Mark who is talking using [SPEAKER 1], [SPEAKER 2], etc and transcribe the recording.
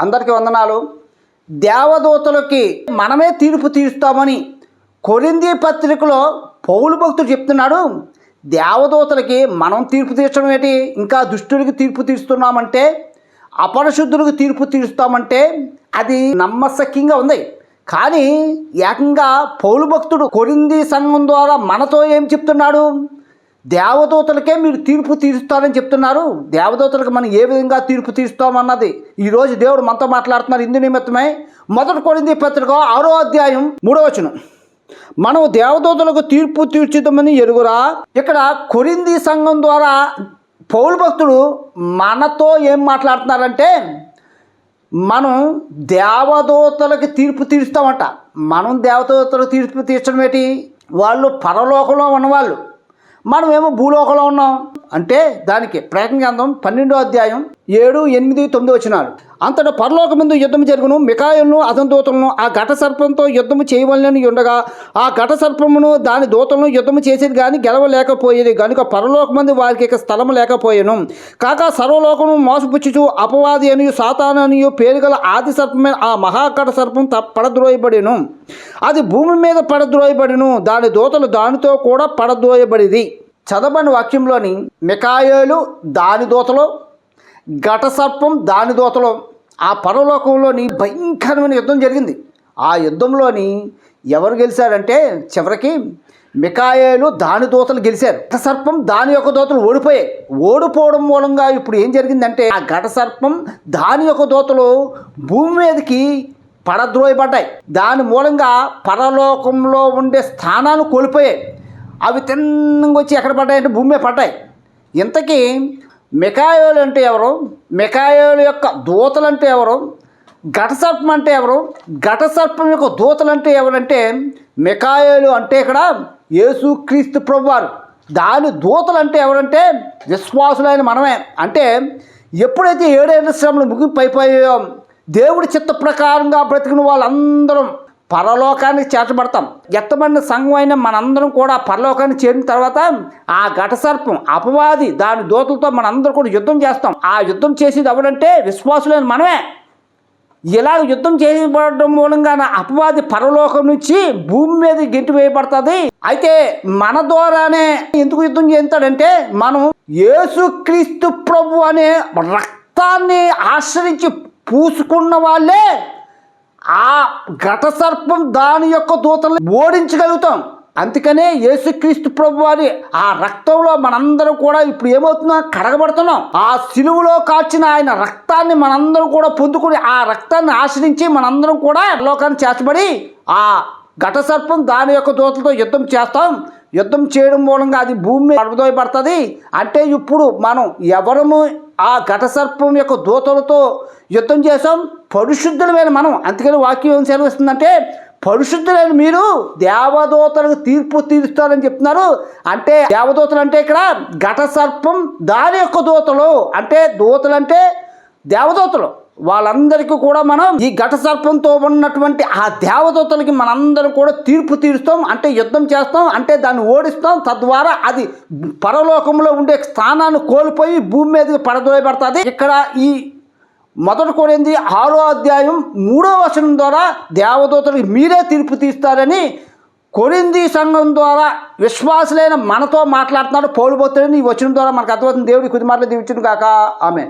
[SPEAKER 1] అందరికీ వందనాలు. దేవదూతలకి మనమే తీర్పు తీరుస్తామని కొరింది పత్రికలో పౌలు భక్తుడు చెప్తున్నాడు. దేవదూతలకి మనం తీర్పు తీర్చడం ఏంటి? ఇంకా దుష్టులకి తీర్పు తీరుస్తున్నామంటే అపరిశుద్ధులకు తీర్పు తీరుస్తామంటే అది నమ్మశక్యంగా ఉంది. కానీ ఏకంగా పౌలు భక్తుడు కొరింది సంఘం ద్వారా మనతో ఏం చెప్తున్నాడు? దేవదూతలకే మీరు తీర్పు తీరుస్తారని చెప్తున్నారు. దేవదూతలకు మనం ఏ విధంగా తీర్పు తీరుస్తామన్నది ఈరోజు దేవుడు మనతో మాట్లాడుతున్నారు. ఇందు నిమిత్తమై మొదటి కొరింది పత్రిక ఆరో అధ్యాయం మూడో వచనం. మనం దేవదూతలకు తీర్పు తీర్చుదామని ఎరుగురా? ఇక్కడ కొరింది సంఘం ద్వారా పౌరు భక్తుడు మనతో ఏం మాట్లాడుతున్నారంటే మనం దేవదూతలకి తీర్పు తీరుస్తామంట. మనం దేవదూతలకు తీర్పు తీర్చడం ఏంటి? వాళ్ళు పరలోకంలో ఉన్నవాళ్ళు. మనమేమో భూలోకంలో ఉన్నాం. అంటే దానికి ప్రయత్నం గ్రంథం పన్నెండో అధ్యాయం ఏడు ఎనిమిది తొమ్మిది వచ్చినాడు అంతటా పరలోక ముందు యుద్ధం జరుగును మికాయలను అతని దూతలను ఆ ఘట సర్పంతో యుద్ధము చేయవలని ఉండగా ఆ ఘట సర్పమును దాని దూతలను యుద్ధము చేసేది కానీ గెలవలేకపోయేది. కనుక పరలోక మంది వారికి ఇక స్థలము లేకపోయాను. కాక సర్వలోకము మోసపుచ్చుచు అపవాది అనియు సాతాననియు పేరుగల ఆది సర్పమైన ఆ మహాఘట సర్పం త పడద్రోయబడిను. అది భూమి మీద పడద్రోయబడిను. దాని దూతలు దానితో కూడా పడద్రోయబడిది చదవని వాక్యంలోని మికాయలు దాని దూతలు ఘట సర్పం దాని దోతలో. ఆ పరలోకంలోని భయంకరమైన యుద్ధం జరిగింది. ఆ యుద్ధంలోని ఎవరు గెలిచారంటే చివరికి మికాయేలు దాని దూతలు గెలిచారు. ఘట సర్పం దాని యొక్క దూతలు ఓడిపోయాయి. ఓడిపోవడం మూలంగా ఇప్పుడు ఏం జరిగిందంటే ఆ ఘట సర్పం దాని యొక్క దూతలు భూమి మీదకి పడద్రోయబడ్డాయి. దాని మూలంగా పరలోకంలో ఉండే స్థానాలు కోల్పోయాయి. అవి తిన్నంగా వచ్చి ఎక్కడ పడ్డాయంటే భూమి మీద పడ్డాయి. ఇంతకీ మికాయోలు అంటే ఎవరు? మికాయోలు యొక్క దూతలు అంటే ఎవరు? ఘటసర్పం అంటే ఎవరు? ఘటసర్పం యొక్క దూతలు అంటే ఎవరంటే మికాయోలు అంటే ఇక్కడ యేసుక్రీస్తు ప్రభువారు. దాని దూతలు అంటే ఎవరంటే విశ్వాసులైన మనమే. అంటే ఎప్పుడైతే ఏడేళ్ళ శ్రమలు ముగింపు అయిపోయాయో దేవుడి చిత్త ప్రకారంగా బ్రతికిన వాళ్ళందరం పరలోకానికి చేర్చబడతాం. ఎత్తబడిన సంఘం అయిన మనందరం కూడా పరలోకాన్ని చేరిన తర్వాత ఆ ఘట సర్పం అపవాది దాని దూతలతో మనందరం కూడా యుద్ధం చేస్తాం. ఆ యుద్ధం చేసేది ఎవరంటే విశ్వాసులైన మనమే. ఇలాగ యుద్ధం చేయబడడం మూలంగా అపవాది పరలోకం నుంచి భూమి మీద గెంటి వేయబడుతుంది. అయితే మన ద్వారానే ఎందుకు యుద్ధం చేస్తాడంటే మనం యేసుక్రీస్తు ప్రభు అనే రక్తాన్ని ఆశ్రయించి పూసుకున్న వాళ్ళే ఘట సర్పం దాని యొక్క దూతల్ని ఓడించగలుగుతాం. అందుకనే యేసుక్రీస్తు ప్రభు వారి ఆ రక్తంలో మనందరం కూడా ఇప్పుడు ఏమవుతున్నాం కడగబడుతున్నాం. ఆ సిలువలో కాచిన ఆయన రక్తాన్ని మనందరం కూడా పొందుకుని ఆ రక్తాన్ని ఆశ్రయించి మనందరం కూడా లోకాన్ని చేర్చబడి ఆ ఘట సర్పం దాని యొక్క దూతలతో యుద్ధం చేస్తాం. యుద్ధం చేయడం మూలంగా అది భూమి మీద అంటే ఇప్పుడు మనం ఎవరము ఆ ఘట సర్పం యొక్క దూతలతో యుద్ధం చేసాం పరిశుద్ధులమైన మనం. అందుకని వాక్యం ఏం సెలవిస్తుందంటే పరిశుద్ధులైన మీరు దేవదూతలకు తీర్పు తీరుస్తారని చెప్తున్నారు. అంటే దేవదూతలు అంటే ఇక్కడ ఘట సర్పం దాని యొక్క దూతలు. అంటే దూతలు అంటే దేవదూతలు. వాళ్ళందరికీ కూడా మనం ఈ ఘట సర్పంతో ఉన్నటువంటి ఆ దేవదూతలకి మనందరం కూడా తీర్పు తీరుస్తాం. అంటే యుద్ధం చేస్తాం. అంటే దాన్ని ఓడిస్తాం. తద్వారా అది పరలోకంలో ఉండే స్థానాన్ని కోల్పోయి భూమి మీదకి పడదోయబడుతుంది. ఇక్కడ ఈ మొదటి కోరింది ఆరో అధ్యాయం మూడో వచనం ద్వారా దేవదూతలకు మీరే తీర్పు తీస్తారని కొరింది సంఘం ద్వారా విశ్వాసులైన మనతో మాట్లాడుతున్నాడు పౌరుబోతులని ఈ వచనం ద్వారా మనకు అర్థమవుతుంది. దేవుడి కొద్ది మాటలు దీవించును కాక ఆమె